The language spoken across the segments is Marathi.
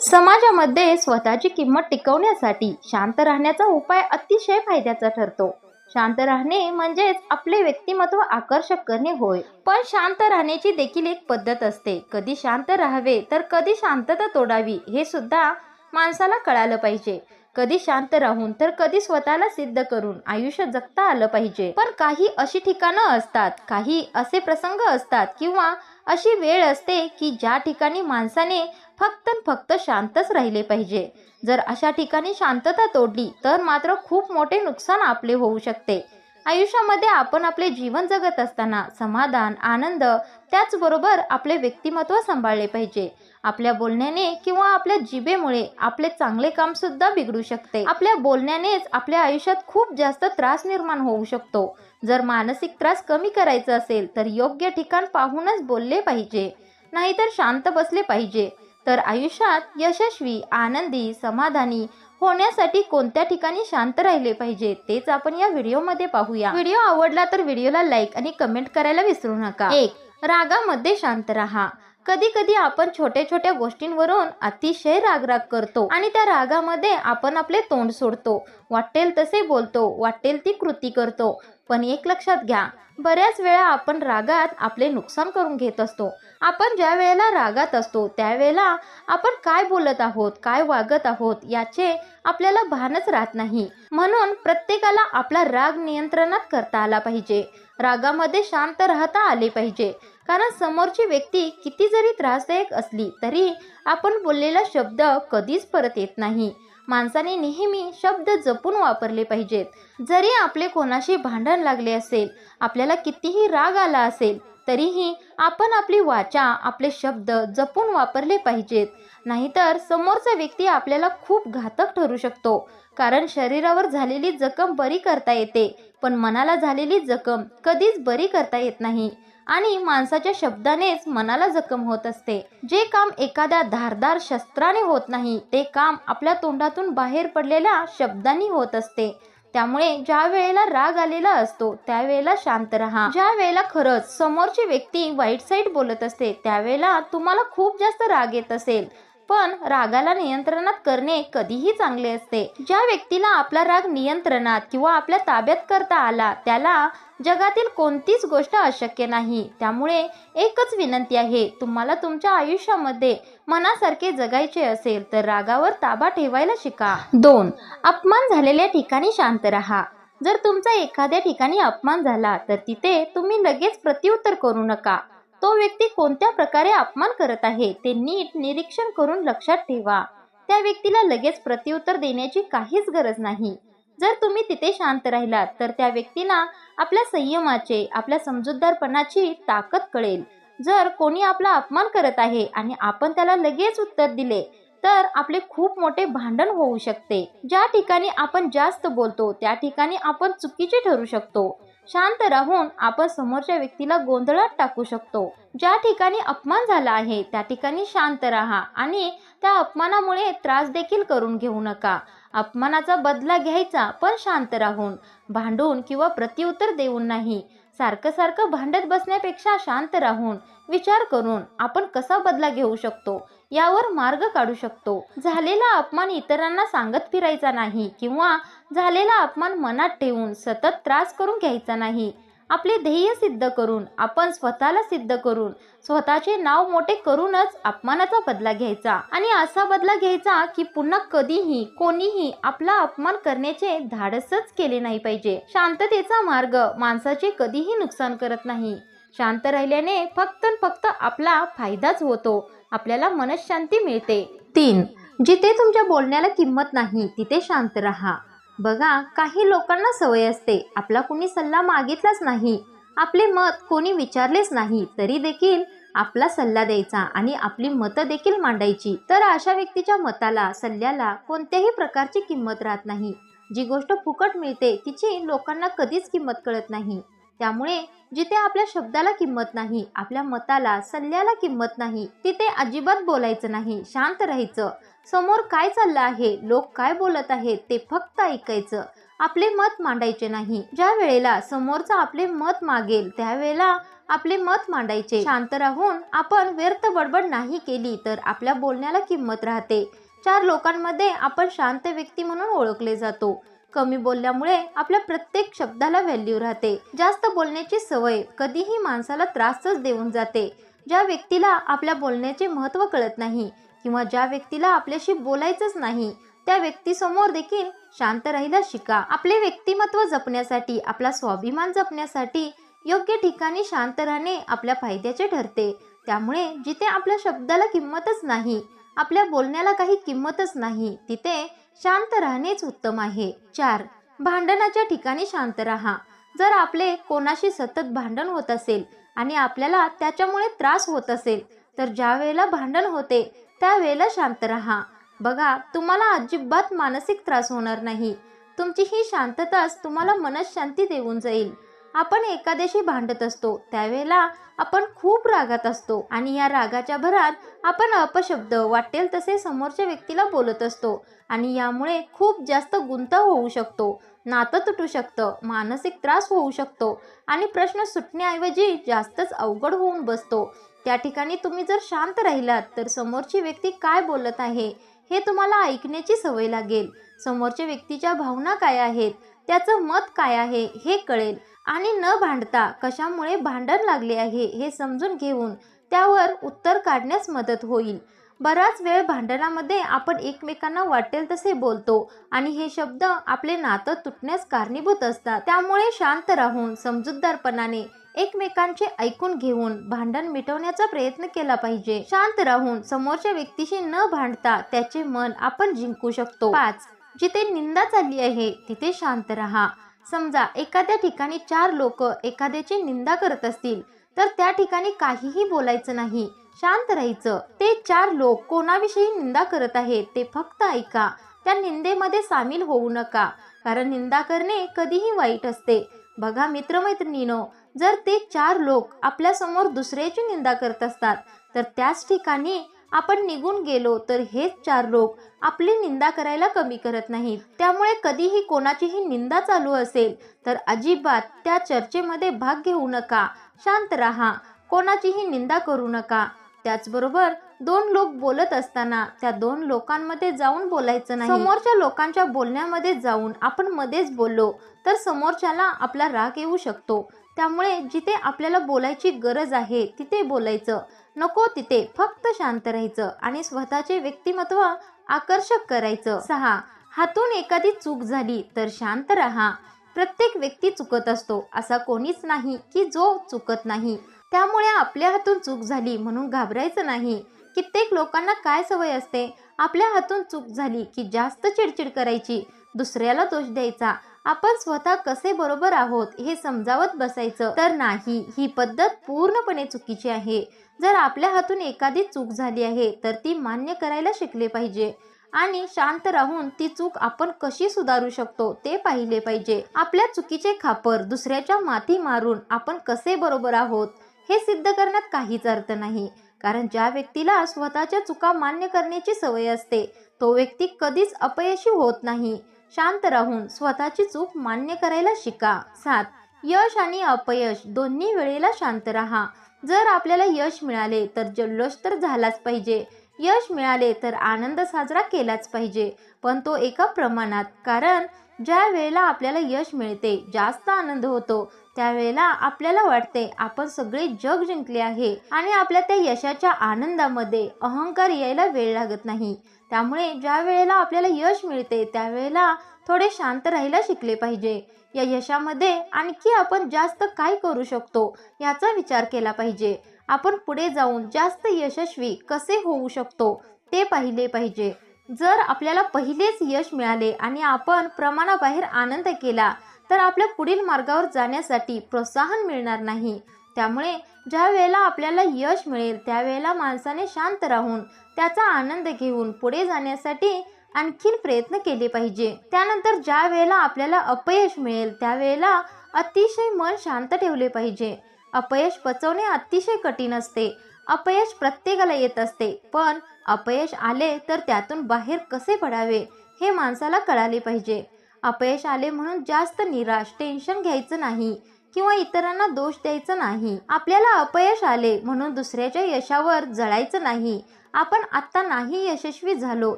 समाजामध्ये स्वतःची किंमत टिकवण्यासाठी शांत राहण्याचा उपाय अतिशय फायद्याचा ठरतो. शांत राहणे म्हणजेच आपले व्यक्तिमत्व आकर्षक करणे होय. पण शांत राहण्याची देखील एक पद्धत असते. कधी शांत राहावे तर कधी शांतता तोडावी हे सुद्धा माणसाला कळालं पाहिजे. कधी शांत राहून तर कधी स्वतःला सिद्ध करून आयुष्य जगता आलं पाहिजे. पण काही अशी ठिकाणं असतात काही असे प्रसंग असतात किंवा अशी वेळ असते की ज्या ठिकाणी माणसाने फक्त फक्त शांतच राहिले पाहिजे. जर अशा ठिकाणी शांतता तोडली तर मात्र खूप मोठे नुकसान आपले होऊ शकते. आयुष्यामध्ये आपण आपले जीवन जगत असताना समाधान आनंद त्याचबरोबर आपले व्यक्तिमत्व सांभाळले पाहिजे. आपल्या बोलण्याने किंवा आपल्या जिभेमुळे आपले चांगले काम सुद्धा बिघडू शकते. आपल्या बोलण्यानेच आपल्या आयुष्यात खूप जास्त त्रास निर्माण होऊ शकतो. जर मानसिक त्रास कमी करायचा असेल तर योग्य ठिकाण पाहूनच बोलले पाहिजे. नाहीतर शांत बसले पाहिजे. तर आयुष्यात यशस्वी आनंदी समाधानी होण्यासाठी कोणत्या ठिकाणी शांत राहिले पाहिजे तेच आपण या व्हिडिओमध्ये पाहूया. व्हिडिओ आवडला तर व्हिडिओला लाईक आणि कमेंट करायला विसरू नका. एक रागामध्ये शांत राहा. कधी कधी आपण छोट्या छोट्या गोष्टींवरून अतिशय रागराग करतो आणि त्या रागामध्ये आपण आपले तोंड सोडतो. वाटेल तसे बोलतो वाटेल ती कृती करतो. पण एक लक्षात घ्या बऱ्याच वेळा आपण रागात आपले नुकसान करून घेत असतो. आपण ज्या वेळेला रागात असतो त्यावेळेला आपण काय बोलत आहोत काय वागत आहोत याचे आपल्याला भानच राहत नाही. म्हणून प्रत्येकाला आपला राग नियंत्रणात करता आला पाहिजे. रागामध्ये शांत राहता आले पाहिजे. कारण समोरची व्यक्ती किती जरी त्रासदायक असली तरी आपण बोललेला शब्द कधीच परत येत नाही. माणसाने नेहमी शब्द जपून वापरले पाहिजेत. जरी आपले कोणाशी भांडण लागले असेल आपल्याला कितीही राग आला असेल तरीही आपण आपली वाचा आपले शब्द जपून वापरले पाहिजेत. नाहीतर समोरचा व्यक्ती आपल्याला खूप घातक ठरू शकतो. कारण शरीरावर झालेली जखम बरी करता येते पण मनाला झालेली जखम कधीच बरी करता येत नाही. आणि माणसाच्या शब्दानेच मनाला जखम होत असते. जे काम एखाद्या धारदार शस्त्राने होत नाही ते काम आपल्या तोंडातून बाहेर पडलेल्या शब्दांनी होत असते. त्यामुळे ज्या वेळेला राग आलेला असतो त्यावेळेला शांत राहा. ज्या वेळेला खरंच समोरची व्यक्ती वाईट साईड बोलत असते त्यावेळेला तुम्हाला खूप जास्त राग येत असेल. पण रागाला नियंत्रणात करणे कधीही चांगले असते. ज्या व्यक्तीला आपला राग नियंत्रणात किंवा आपल्या ताब्यात करता आला त्याला जगातील कोणतीच गोष्ट अशक्य नाही. त्यामुळे एकच विनंती आहे तुम्हाला तुमच्या आयुष्यामध्ये मनासारखे जगायचे असेल तर रागावर ताबा ठेवायला शिका. दोन अपमान झालेल्या ठिकाणी शांत राहा. जर तुमचा एखाद्या ठिकाणी अपमान झाला तर तिथे तुम्ही लगेच प्रत्युत्तर करू नका. तो व्यक्ती कोणत्या प्रकारे अपमान करत आहे ते नीट निरीक्षण करून लक्षात ठेवा. त्या व्यक्तीला लगेच प्रत्युत्तर देण्याची काहीच गरज नाही. जर तुम्ही तिथे शांत राहिलात तर त्या व्यक्तीला आपल्या संयमाचे आपल्या समजूतदारपणाची ताकद कळेल. जर कोणी आपला अपमान करत आहे आणि आपण त्याला लगेच उत्तर दिले तर आपले खूप मोठे भांडण होऊ शकते. ज्या ठिकाणी आपण जास्त बोलतो त्या ठिकाणी आपण चुकीचे ठरू शकतो. शांत राहून आपण समोरच्या व्यक्तीला गोंधळात टाकू शकतो. ज्या ठिकाणी अपमान झाला आहे त्या ठिकाणी शांत राहा आणि त्या अपमानामुळे त्रास देखील करून घेऊ नका. अपमानाचा बदला घ्यायचा पण शांत राहून. भांडून किंवा प्रत्युत्तर देऊन नाही. सारखं सारखं भांडत बसण्यापेक्षा शांत राहून. विचार करून आपण कसा बदला घेऊ शकतो? यावर मार्ग काढू शकतो. झालेला अपमान इतरांना सांगत फिरायचा नाही किंवा झालेला अपमान मनात ठेवून सतत त्रास करून घ्यायचा नाही. आपले ध्येय सिद्ध करून आपण स्वतःला सिद्ध करून स्वतःचे नाव मोठे करूनच अपमानाचा बदला घ्यायचा. आणि असा बदला घ्यायचा की पुन्हा कधीही कोणीही आपला अपमान करण्याचे धाडसच केले नाही पाहिजे. शांततेचा मार्ग माणसाचे कधीही नुकसान करत नाही. शांत राहिल्याने फक्त फक्त आपला फायदाच होतो. आपल्याला मनशांती मिळते. तीन जिथे तुमच्या बोलण्याला किंमत नाही तिथे शांत राहा. बघा काही लोकांना सवय असते. आपला कुणी सल्ला मागितलाच नाही. आपले मत कोणी विचारलेच नाही. तरी देखील आपला सल्ला द्यायचा आणि आपली मतं देखील मांडायची. तर अशा व्यक्तीच्या मताला सल्ल्याला कोणत्याही प्रकारची किंमत राहत नाही. जी गोष्ट फुकट मिळते तिची लोकांना कधीच किंमत कळत नाही. त्यामुळे जिथे आपल्या शब्दाला किंमत नाही आपल्या मताला सल्ल्याला किंमत नाही तिथे अजिबात बोलायचं नाही शांत राहायचं. समोर काय चाललं आहे लोक काय बोलत आहेत ते फक्त ऐकायचं. आपले मत मांडायचे नाही. ज्या वेळेला समोरचा आपले मत मागेल त्यावेळेला आपले मत मांडायचे. शांत राहून आपण व्यर्थ बडबड नाही केली तर आपल्या बोलण्याला किंमत राहते. चार लोकांमध्ये आपण शांत व्यक्ती म्हणून ओळखले जातो. कमी बोलल्यामुळे आपल्या प्रत्येक शब्दाला व्हॅल्यू राहते. जास्त बोलण्याची सवय कधीही माणसाला त्रासच देऊन जाते. ज्या व्यक्तीला आपल्या बोलण्याचे महत्त्व कळत नाही किंवा ज्या व्यक्तीला आपल्याशी बोलायचंच नाही त्या व्यक्तीसमोर देखील शांत राहायला शिका. आपले व्यक्तिमत्व जपण्यासाठी आपला स्वाभिमान जपण्यासाठी योग्य ठिकाणी शांत राहणे आपल्या फायद्याचे ठरते. त्यामुळे जिथे आपल्या शब्दाला किंमतच नाही आपल्या बोलण्याला काही किंमतच नाही. तिथे शांत राहणेच उत्तम आहे. चार. भांडणाच्या ठिकाणी शांत राहा. जर आपले कोणाशी सतत भांडण होत असेल आणि आपल्याला त्याच्यामुळे त्रास होत असेल तर ज्या वेळेला भांडण होते त्यावेळेला शांत राहा. बघा तुम्हाला अजिबात मानसिक त्रास होणार नाही. तुमची ही शांतताच तुम्हाला मनशांती देऊन जाईल. आपण एकादशी भांडत असतो. त्यावेळेला आपण खूप रागात असतो आणि या रागाच्या भरात आपण अपशब्द वाटेल तसे समोरच्या व्यक्तीला बोलत असतो आणि यामुळे खूप जास्त गुंता होऊ शकतो. नातं तुटू शकतं मानसिक त्रास होऊ शकतो आणि प्रश्न सुटण्याऐवजी जास्तच अवघड होऊन बसतो. त्या ठिकाणी तुम्ही जर शांत राहिलात तर समोरची व्यक्ती काय बोलत आहे हे तुम्हाला ऐकण्याची सवय लागेल. समोरच्या व्यक्तीच्या भावना काय आहेत? त्याचं मत काय आहे हे कळेल. आणि न भांडता कशामुळे भांडण लागले आहे हे समजून घेऊन त्यावर उत्तर काढण्यास मदत होईल. बराच वेळ भांडणामध्ये आपण एकमेकांना वाटेल तसे बोलतो आणि हे शब्द आपले नातं तुटण्यास कारणीभूत असतात. त्यामुळे शांत राहून समजूतदारपणाने एकमेकांचे ऐकून घेऊन भांडण मिटवण्याचा प्रयत्न केला पाहिजे. शांत राहून समोरच्या व्यक्तीशी न भांडता त्याचे मन आपण जिंकू शकतो. पाच जिथे निंदा चालली आहे तिथे शांत राहा. समजा एखाद्या ठिकाणी चार लोक एखाद्याची निंदा करत असतील तर त्या ठिकाणी काहीही बोलायचं नाही. शांत राहायचं. ते चार लोक कोणाविषयी निंदा करत आहेत ते फक्त ऐका. त्या निंदेमध्ये सामील होऊ नका कारण निंदा करणे कधीही वाईट असते. बघा मित्रमैत्रिणीनो जर ते चार लोक आपल्यासमोर दुसऱ्याची निंदा करत असतात तर त्याच ठिकाणी आपण निघून गेलो तर हेच चार लोक आपली निंदा करायला कमी करत नाहीत. त्यामुळे कधीही कोणाचीही निंदा चालू असेल तर अजिबात त्या चर्चेमध्ये भाग घेऊ नका. शांत राहा. कोणाचीही निंदा करू नका. त्याचबरोबर दोन लोक बोलत असताना त्या दोन लोकांमध्ये जाऊन बोलायचं नाही. समोरच्या लोकांच्या बोलण्यामध्ये जाऊन आपण मध्येच बोललो तर समोरच्याला आपला राग येऊ शकतो. त्यामुळे जिथे आपल्याला बोलायची गरज आहे तिथे बोलायचं. नको तिथे फक्त शांत राहायचं आणि स्वतःचे व्यक्तिमत्व आकर्षक करायचं. सहा हातून एखादी चूक झाली तर शांत राहा. प्रत्येक व्यक्ती चुकत असतो असा कोणीच नाही की जो चुकत नाही. त्यामुळे आपल्या हातून चूक झाली म्हणून घाबरायचं नाही. कित्येक लोकांना काय सवय असते? आपल्या हातून चूक झाली की जास्त चिडचिड करायची दुसऱ्याला दोष द्यायचा आपण स्वतः कसे बरोबर आहोत हे समजावत बसायचं? तर नाही ही पद्धत पूर्णपणे चुकीची आहे. जर आपल्या हातून एखादी चूक झाली आहे तर ती मान्य करायला शिकले पाहिजे. आणि शांत राहून ती चूक आपण कशी सुधारू शकतो ते पाहिले पाहिजे. आपल्या चुकीचे खापर दुसऱ्याच्या माथी मारून आपण कसे बरोबर आहोत हे सिद्ध करण्यात काहीच अर्थ नाही. कारण ज्या व्यक्तीला स्वतःच्या चुका मान्य करण्याची सवय असते तो व्यक्ती कधीच अपयशी होत नाही. शांत राहून स्वतःची चूक मान्य करायला शिका. सात यश आणि अपयश दोन्ही वेळेला शांत राहा. जर आपल्याला यश मिळाले तर जल्लोष तर झालाच पाहिजे. यश मिळाले तर आनंद साजरा केलाच पाहिजे पण तो एका प्रमाणात कारण ज्या वेळेला आपल्याला यश मिळते जास्त आनंद होतो त्यावेळेला आपल्याला वाटते आपण सगळे जग जिंकले आहे आणि आपल्या त्या यशाच्या आनंदामध्ये अहंकार यायला वेळ लागत नाही. त्यामुळे ज्या वेळेला आपल्याला यश मिळते त्यावेळेला थोडे शांत राहायला शिकले पाहिजे. या यशामध्ये आणखी आपण जास्त काय करू शकतो याचा विचार केला पाहिजे. आपण पुढे जाऊन जास्त यशस्वी कसे होऊ शकतो ते पाहिले पाहिजे. जर आपल्याला पहिलेच यश मिळाले आणि आपण प्रमाणाबाहेर आनंद केला तर आपल्या पुढील मार्गावर जाण्यासाठी प्रोत्साहन मिळणार नाही. त्यामुळे ज्या वेळेला आपल्याला यश मिळेल त्यावेळेला माणसाने शांत राहून त्याचा आनंद घेऊन पुढे जाण्यासाठी आणखीन प्रयत्न केले पाहिजे. त्यानंतर ज्या वेळेला आपल्याला अपयश मिळेल त्यावेळेला अतिशय मन शांत ठेवले पाहिजे. अपयश पचवणे अतिशय कठीण असते. अपयश प्रत्येकाला येत असते पण अपयश आले तर त्यातून बाहेर कसे पडावे हे माणसाला कळाले पाहिजे. अपयश आले म्हणून जास्त निराश टेन्शन घ्यायचं नाही. किंवा इतरांना दोष द्यायचा नाही. आपल्याला अपयश आले म्हणून दुसऱ्याच्या यशावर जळायचं नाही. आपण आत्ता नाही यशस्वी झालो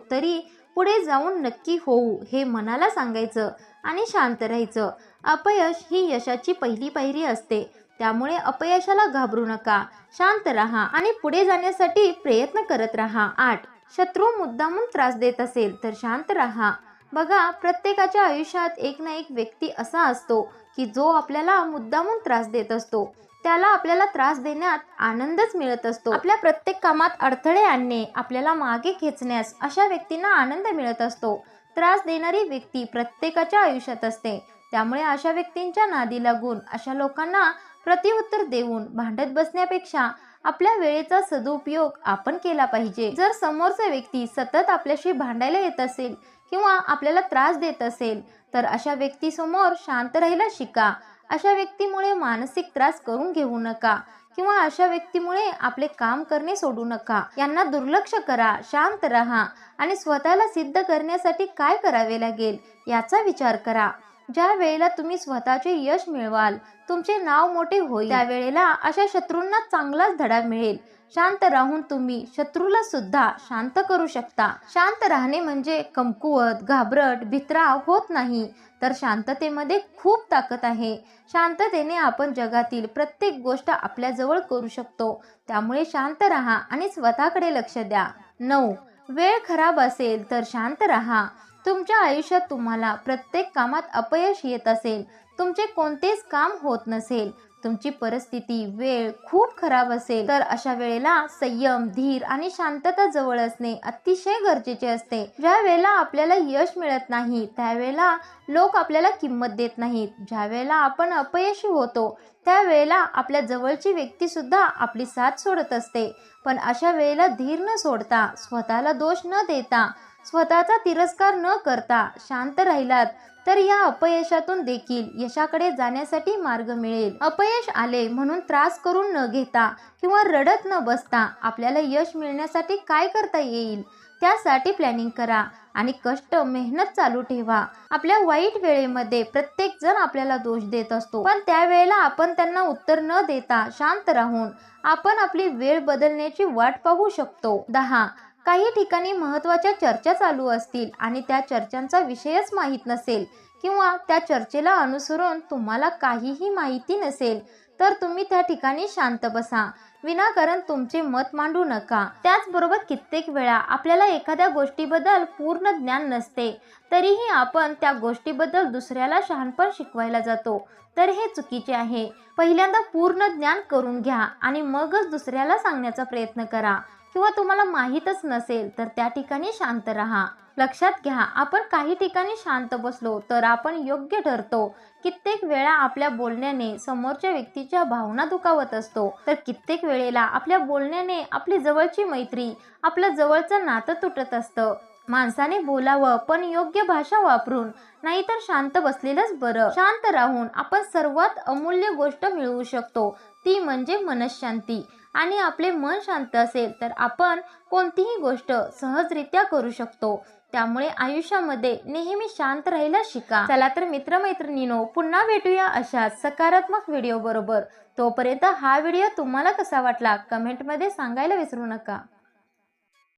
तरी पुढे जाऊन नक्की होऊ हे मनाला सांगायचं आणि शांत राहायचं. अपयश ही यशाची पहिली पायरी असते. त्यामुळे अपयशाला घाबरू नका. शांत राहा आणि पुढे जाण्यासाठी प्रयत्न करत राहा. आठ. शत्रू मुद्दामून त्रास देत असेल तर शांत राहा. बघा प्रत्येकाच्या आयुष्यात एक ना एक व्यक्ती असा असतो की जो आपल्याला मुद्दामून त्रास देत असतो. त्याला आपल्याला त्रास देण्यात आनंदच मिळत असतो. आपल्या प्रत्येक कामात अडथळे आणणे आपल्याला मागे खेचण्यास अशा व्यक्तींना आनंद मिळत असतो. त्रास देणारी व्यक्ती प्रत्येकाच्या आयुष्यात असते. त्यामुळे अशा व्यक्तींच्या नादी लागून अशा लोकांना प्रतिउत्तर देऊन भांडत बसण्यापेक्षा आपल्या वेळेचा सदुपयोग आपण केला पाहिजे. जर समोरचा व्यक्ती सतत आपल्याशी भांडायला येत असेल किंवा आपल्याला त्रास देत असेल तर अशा व्यक्तीसमोर शांत राहायला शिका. अशा व्यक्तीमुळे मानसिक त्रास करून घेऊ नका किंवा अशा व्यक्तीमुळे आपले काम करणे सोडू नका. यांना दुर्लक्ष करा शांत राहा आणि स्वतःला सिद्ध करण्यासाठी काय करावे लागेल याचा विचार करा. ज्या वेळेला तुम्ही स्वतःचे यश मिळवाल तुमचे नाव मोठे होईल. त्यावेळेला अशा शत्रूंना चांगलाच धडा मिळेल. शांत राहून तुम्ही शत्रूला सुद्धा शांत करू शकता. शांत राहणे म्हणजे कमकुवत घाबरट भित्राव होत नाही तर शांततेमध्ये खूप ताकद आहे. शांततेने आपण जगातील प्रत्येक गोष्ट आपल्याजवळ करू शकतो. त्यामुळे शांत राहा आणि स्वतःकडे लक्ष द्या. नऊ. वेळ खराब असेल तर शांत राहा. तुमच्या आयुष्यात तुम्हाला प्रत्येक कामात अपयश येत असेल. तुमचे कोणतेच काम होत नसेल. तुमची परिस्थिती वेळ खूप खराब असेल. तर अशा वेळेला संयम धीर आणि शांतता जवळ असणे अतिशय गरजेचे असते. ज्या वेळेला आपल्याला यश मिळत नाही त्यावेळेला लोक आपल्याला किंमत देत नाहीत. ज्या वेळेला आपण अपयशी होतो त्यावेळेला आपल्या जवळची व्यक्ती सुद्धा आपली साथ सोडत असते. पण अशा वेळेला धीर न सोडता स्वतःला दोष न देता स्वतःचा तिरस्कार न करता शांत राहिलात तर या अपयशातून देखील यशाकडे जाण्यासाठी मार्ग मिळेल. अपयश आले म्हणून त्रास करून न घेता किंवा रडत न बसता आपल्याला यश मिळण्यासाठी काय करता येईल? त्यासाठी प्लॅनिंग करा आणि कष्ट मेहनत चालू ठेवा. आपल्या वाईट वेळेमध्ये प्रत्येक जण आपल्याला दोष देत असतो. पण त्यावेळेला आपण त्यांना उत्तर न देता शांत राहून आपण आपली वेळ बदलण्याची वाट पाहू शकतो. दहा काही ठिकाणी महत्त्वाच्या चर्चा चालू असतील आणि त्या चर्चांचा विषयच माहीत नसेल किंवा त्या चर्चेला अनुसरून तुम्हाला काहीही माहिती नसेल तर तुम्ही त्या ठिकाणी शांत बसा. विनाकारण तुमचे मत मांडू नका. त्याचबरोबर कित्येक वेळा आपल्याला एखाद्या गोष्टीबद्दल पूर्ण ज्ञान नसते तरीही आपण त्या गोष्टीबद्दल दुसऱ्याला शहाणपण शिकवायला जातो. तर हे चुकीचे आहे. पहिल्यांदा पूर्ण ज्ञान करून घ्या आणि मगच दुसऱ्याला सांगण्याचा प्रयत्न करा. किंवा तुम्हाला माहीतच नसेल तर त्या ठिकाणी शांत राहा. लक्षात घ्या आपण काही ठिकाणी शांत बसलो तर आपण योग्य ठरतो. कित्येक वेळा आपल्या बोलण्याने समोरच्या व्यक्तीच्या भावना दुखावत असतो. तर कित्येक वेळेला आपल्या बोलण्याने आपली जवळची मैत्री आपलं जवळचं नातं तुटत असतं. माणसाने बोलावं पण योग्य भाषा वापरून नाहीतर शांत बसलेलंच बरं. शांत राहून आपण सर्वात अमूल्य गोष्ट मिळवू शकतो ती म्हणजे मनशांती. आणि आपले मन शांत असेल तर आपण कोणतीही गोष्ट सहजरित्या करू शकतो. त्यामुळे आयुष्यामध्ये नेहमी शांत राहायला शिका. चला तर मित्रमैत्रिणीनो पुन्हा भेटूया अशा सकारात्मक व्हिडिओ बरोबर तोपर्यंत हा व्हिडिओ तुम्हाला कसा वाटला कमेंटमध्ये सांगायला विसरू नका.